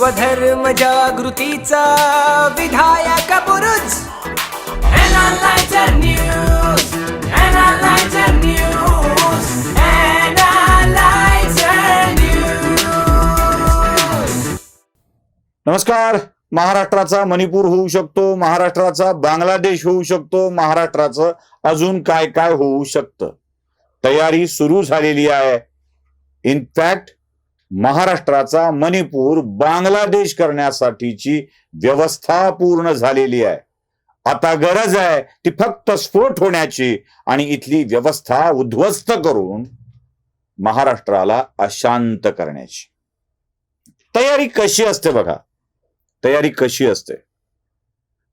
स्वधर्म जागृतीचा विधायक बुरुज. नमस्कार. महाराष्ट्राचा मणिपूर होऊ शकतो महाराष्ट्राचा बांगलादेश होऊ शकतो महाराष्ट्राचं अजून काय काय होऊ शकतं? तयारी सुरू झालेली आहे. इनफॅक्ट महाराष्ट्राचा मणिपूर बांगलादेश करण्यासाठीची व्यवस्था पूर्ण झालेली आहे. आता गरज आहे ती फक्त स्फोट होण्याची आणि इथली व्यवस्था उद्ध्वस्त करून महाराष्ट्राला अशांत करण्याची. तयारी कशी असते बघा. तयारी कशी असते.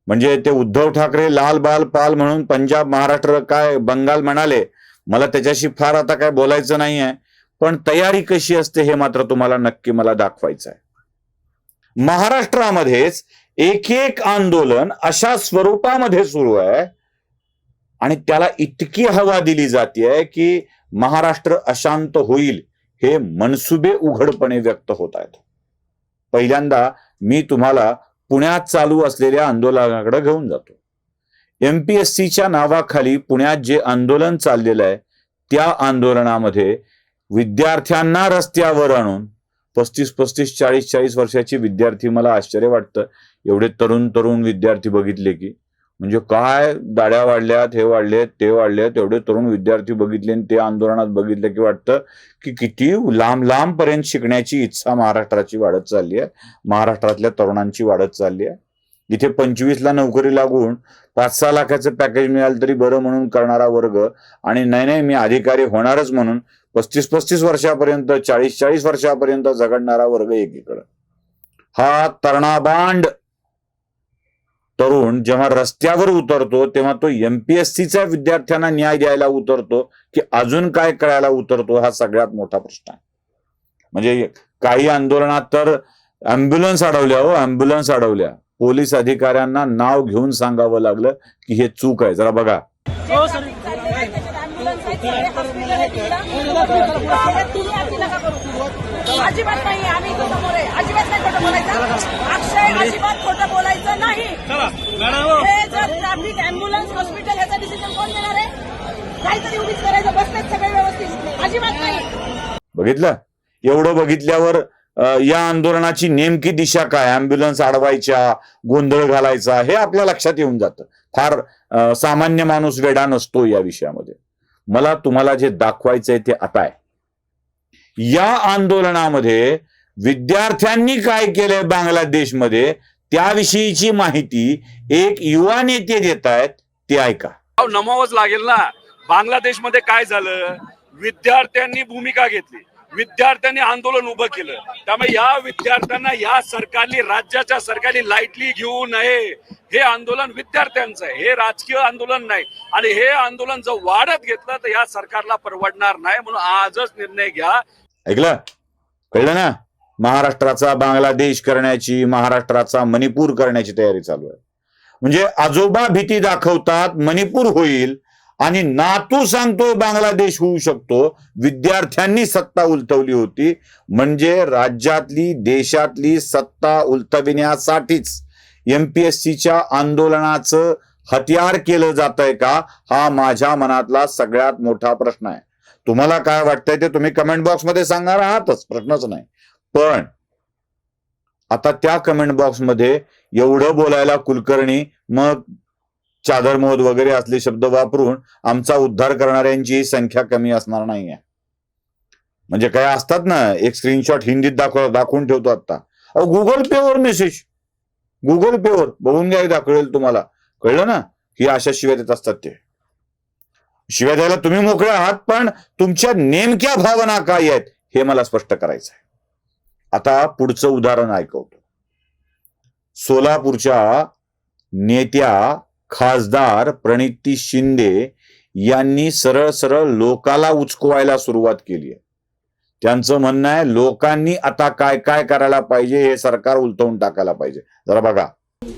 म्हणजे ते उद्धव ठाकरे लाल बाल पाल म्हणून पंजाब महाराष्ट्र काय बंगाल म्हणाले मला त्याच्याशी फार आता काय बोलायचं नाही आहे पण तयारी कशी असते हे मात्र तुम्हाला नक्की मला दाखवायचं आहे. महाराष्ट्रामध्येच एक एक आंदोलन अशा स्वरूपामध्ये सुरू आहे आणि त्याला इतकी हवा दिली जाते की महाराष्ट्र अशांत होईल हे मनसुबे उघडपणे व्यक्त होत आहेत. पहिल्यांदा मी तुम्हाला पुण्यात चालू असलेल्या आंदोलनाकडे घेऊन जातो. एमपीएससीच्या नावाखाली पुण्यात जे आंदोलन चाललेलं आहे त्या आंदोलनामध्ये विद्यार्थ्यांना रस्त्यावर आणून पस्तीस पस्तीस चाळीस चाळीस वर्षाचे विद्यार्थी मला आश्चर्य वाटतं. एवढे तरुण तरुण विद्यार्थी बघितले की. म्हणजे काय दाड्या वाढल्यात हे वाढलेत ते वाढलेत एवढे तरुण विद्यार्थी बघितले आणि ते आंदोलनात बघितलं की वाटतं की किती लांब लांब पर्यंत शिकण्याची इच्छा महाराष्ट्राची वाढत चालली आहे. महाराष्ट्रातल्या तरुणांची वाढत चालली आहे. इथे पंचवीसला नोकरी लागून पाच सहा लाखाचं पॅकेज मिळालं तरी बरं म्हणून करणारा वर्ग आणि नाही नाही मी अधिकारी होणारच म्हणून पस्तीस पस्तीस वर्षापर्यंत चाळीस चाळीस वर्षापर्यंत झगडणारा वर्ग एकीकडं. हा तरणाबांड तरुण जेव्हा रस्त्यावर उतरतो तेव्हा तो एमपीएससीच्या विद्यार्थ्यांना न्याय द्यायला उतरतो की अजून काय करायला उतरतो हा सगळ्यात मोठा प्रश्न आहे. म्हणजे काही आंदोलनात तर अँब्युलन्स अडवल्या हो अँब्युलन्स अडवल्या. पोलीस अधिकाऱ्यांना नाव घेऊन सांगावं लागलं की हे चूक आहे. जरा बघा. हो, अजिबात नाही आम्ही इथं समोर आहे. अजिबात नाही खोटं बोलायचं. अक्षय अजिबात खोटं बोलायचं नाही. हे जर ट्रॅफिक अँब्युलन्स हॉस्पिटल याचा डिसिजन कोण देणार आहे? काहीतरी उभीच करायचं. बसतेच सगळे व्यवस्थित. अजिबात नाही. बघितलं? एवढं बघितल्यावर या आंदोलनाची नेमकी दिशा काय? अँब्युलन्स अडवायच्या गोंधळ घालायचा हे आपल्या लक्षात येऊन जातं. फार सामान्य माणूस वेडा नसतो या विषयामध्ये. मला तुम्हाला जे दाखवायचंय ते आता आहे. या आंदोलनामध्ये विद्यार्थ्यांनी काय केलंय बांगलादेशमध्ये त्याविषयीची माहिती एक युवा नेते देत आहेत ते ऐका. अहो, लागेल ना? बांगलादेशमध्ये काय झालं? विद्यार्थ्यांनी भूमिका घेतली. विद्यार्थ्यांनी आंदोलन उभं केलं. त्यामुळे या विद्यार्थ्यांना या सरकारने राज्याच्या सरकारने लाईटली घेऊ नये. हे आंदोलन विद्यार्थ्यांचं आहे. हे राजकीय आंदोलन नाही. आणि हे आंदोलन जर वाढत घेतलं तर या सरकारला परवडणार नाही म्हणून आजच निर्णय घ्या. ऐकलं? कळलं ना? महाराष्ट्राचा बांगलादेश करण्याची महाराष्ट्राचा मणिपूर करण्याची तयारी चालू आहे. म्हणजे आजोबा भीती दाखवतात मणिपूर होईल आणि नातू सांगतो बांगलादेश होऊ शकतो. विद्यार्थ्यांनी सत्ता उलटवली होती. म्हणजे राज्यातली देशातली सत्ता उलटविण्यासाठीच एमपीएससीच्या आंदोलनाचं हत्यार केलं जात आहे का? हा माझ्या मनातला सगळ्यात मोठा प्रश्न आहे. तुम्हाला काय वाटतंय ते तुम्ही कमेंट बॉक्समध्ये सांगणार आहातच प्रश्नच नाही. पण आता त्या कमेंट बॉक्समध्ये एवढं बोलायला कुलकर्णी मग चादरमोद वगैरे असले शब्द वापरून आमचा उद्धार करणाऱ्यांची संख्या कमी असणार नाहीये. म्हणजे काय असतात ना एक स्क्रीनशॉट हिंदीत दाखव दाखवून ठेवतो आता अहो गुगल पेवर मेसेज गुगल पेवर बघून घ्या एकदा कळेल तुम्हाला. कळलं ना? ही अशा शिव्या देत असतात ते. शिव्या द्यायला तुम्ही मोकळे आहात पण तुमच्या नेमक्या भावना काय आहेत हे मला स्पष्ट करायचं आहे. आता पुढचं उदाहरण ऐकवतो. सोलापूरच्या नेत्या खासदार प्रणिती शिंदे यांनी सरळ सरळ लोकाला उचकवायला सुरुवात केली आहे. त्यांचं म्हणणं आहे लोकांनी आता काय काय करायला पाहिजे हे सरकार उलटवून टाकायला पाहिजे. जरा बघा.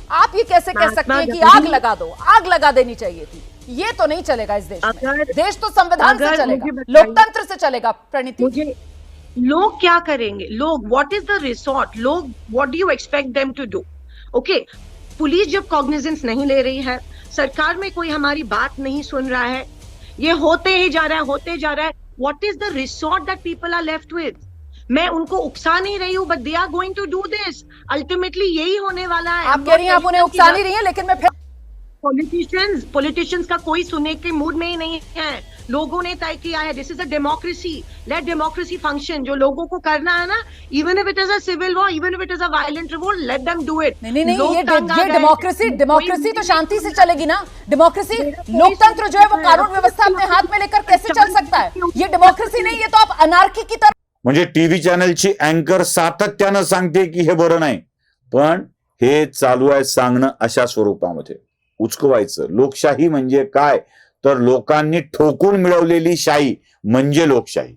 आप ये कैसे कह सकते हैं कि आग लगा दो आग लगा देनी चाहिए थी। ये तो नहीं चलेगा इस देश में। देश तो संविधान से चलेगा लोकतंत्र से चलेगा प्रणीति। लोग क्या करेंगे? लोग व्हाट इज द रिसोर्ट लोग what do you expect them to do okay police जब कॉग्निजेंस नहीं ले रही है सरकार में कोई हमारी बात नहीं सुन रहा है ये होते ही जा रहा है होते जा रहा है। What is the resort that people are left with मैं उनको उकसा नहीं रही हूँ but they are going to do this ultimately यही होने वाला है। आप कह रही हैं आप उन्हें उकसा नहीं रही हैं लेकिन मैं फिर पॉलिटिशियंस पॉलिटिशियंस का कोई सुनने के मूड में ही नहीं है। लोगों ने तय किया है this is a democracy let democracy function जो लोगों को करना है ना even if it is a civil war even if it is a violent revolt let them do it नहीं नहीं नहीं ये ये डेमोक्रेसी डेमोक्रेसी तो शांति से चलेगी ना? डेमोक्रेसी लोकतंत्र जो है वो कानून व्यवस्था अपने हाथ में लेकर कैसे चल सकता है? ये डेमोक्रेसी नहीं ये तो आप अनार्की की तरफ़ म्हणजे टीव्ही चॅनलची अँकर सातत्यानं सांगते की हे बरं नाही. पण हे चालू आहे सांगणं अशा स्वरूपामध्ये. उचकवायचं. लोकशाही म्हणजे काय? तर लोकांनी ठोकून मिळवलेली शाही म्हणजे लोकशाही.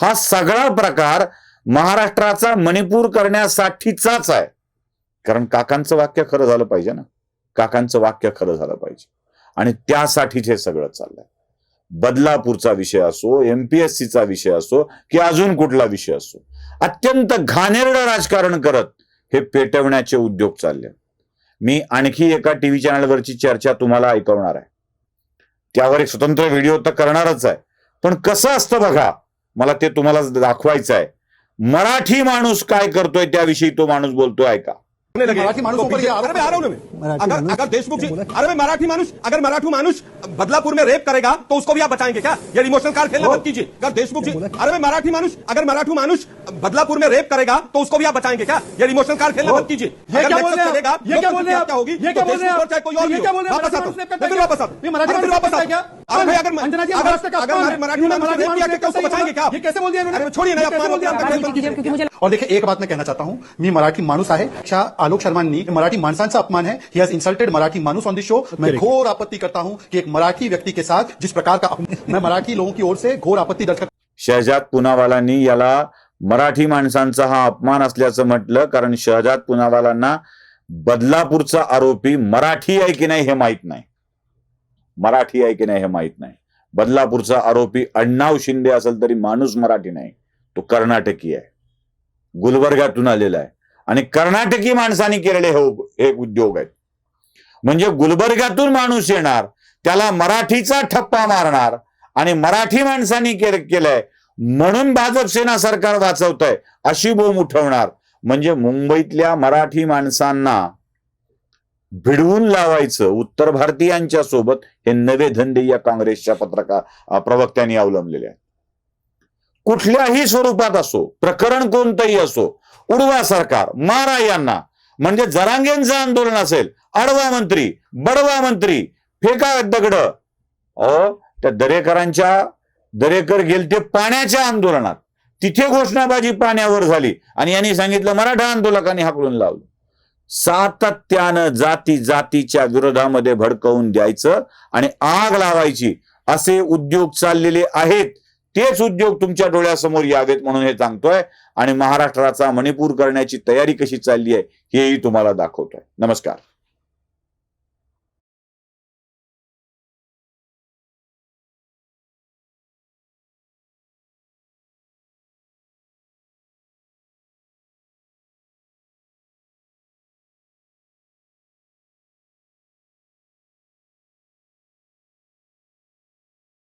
हा सगळा प्रकार महाराष्ट्राचा मणिपूर करण्यासाठीचाच आहे. कारण काकांचं वाक्य खरं झालं पाहिजे ना. काकांचं वाक्य खरं झालं पाहिजे. आणि त्यासाठीच हे सगळं चाललंय. बदलापूरचा विषय असो एमपीएससीचा विषय असो की अजून कुठला विषय असो. अत्यंत घाणेरडं राजकारण करत हे पेटवण्याचे उद्योग चालले. मी आणखी एका टीव्ही चॅनलवरची चर्चा तुम्हाला ऐकवणार आहे. त्यावर एक स्वतंत्र व्हिडिओ तर करणारच आहे. पण कसं असतं बघा मला ते तुम्हाला दाखवायचं आहे. मराठी माणूस काय करतोय त्याविषयी तो माणूस बोलतोय का लगे मराठी माणूस तो ऊपर ये आरोप मैं हूँ मराठी अगर अगर देशमुख जी अरे मैं मराठी मानुष अगर मराठू मानुष बदलापुर में रेप करेगा तो उसको भी आप बचाएँगे क्या ये इमोशनल कार्ड खेलना बंद कीजिए अगर देशमुख जी अरे मैं मराठी मानुष अगर मराठू मानुष बदलापुर में रेप करेगा तो उसको भी आप बचाएँगे क्या ये इमोशनल कार्ड खेलना बंद कीजिए ये क्या बोल रहे हैं आप? ये क्या बोल रहे हैं होगी ये क्या तो बोल रहे हैं देशमुख आप? और चाहे कोई और ये क्या बोल रहे हैं? वापस आता मराठी। फिर वापस आता ये मराठी मैं फिर मानुष वापस आता क्या? अरे भाई अगर अंजना जी। मराठी मानुष रेप किया तो उसको बचाएँगे क्या ये कैसे बोल दिया छोड़िए ना बोल दिया? क्योंकि मुझे- और देखिए एक बात मैं कहना चाहता हूं। मी मराठी माणूस आहे. अशा आलोक शर्मांनी मराठी माणसांचा अपमान है. ही हॅज इन्सल्टेड मराठी माणूस ऑन दिस शो मैं घोर आपत्ति करता हूं कि एक मराठी व्यक्ति के साथ जिस प्रकार का मैं मराठी लोगों की ओर से घोर आपत्ति दर्ज करता शहजाद पुनावालांनी याला मराठी माणसांचा हा अपमान असल्याचं म्हटलं कारण शहजाद पुनावालांना बदलापूरचा आरोपी मराठी आहे की नाही हे माहीत नाही. मराठी आहे की नाही हे माहीत नाही. बदलापूरचा आरोपी अण्णाव शिंदे असेल तरी माणूस मराठी नाही. तो कर्नाटकी आहे. गुलबर्गातून आलेला आहे. आणि कर्नाटकी माणसांनी केलेले हे हे उद्योग आहेत. म्हणजे गुलबर्गातून माणूस येणार त्याला मराठीचा ठप्पा मारणार आणि मराठी माणसांनी केलं केलंय. म्हणून भाजप सेना सरकार वाचवत आहे अशी बोंब उठवणार. म्हणजे मुंबईतल्या मराठी माणसांना भिडवून लावायचं उत्तर भारतीयांच्या सोबत हे नवे धंदे या काँग्रेसच्या पत्रकार प्रवक्त्यांनी अवलंबलेले आहेत. कुठल्याही स्वरूपात असो प्रकरण कोणतंही असो उडवा सरकार मारा यांना. म्हणजे जरांगेंचं आंदोलन असेल आडवा मंत्री बडवा मंत्री फेका दगड. अ त्या दरेकरांच्या दरेकर गेलते पाण्याच्या आंदोलनात. तिथे घोषणाबाजी पाण्यावर झाली. आणि यांनी सांगितलं मराठा आंदोलकांनी हाकलून लावलं. सातत्यानं जाती जातीच्या विरोधामध्ये भडकवून द्यायचं आणि आग लावायची असे उद्योग चाललेले आहेत. तेच उद्योग तुमच्या डोळ्यासमोर यावेत म्हणून हे सांगतोय. आणि महाराष्ट्राचा मणिपूर करण्याची तयारी कशी चालली आहे हेही तुम्हाला दाखवतोय. नमस्कार.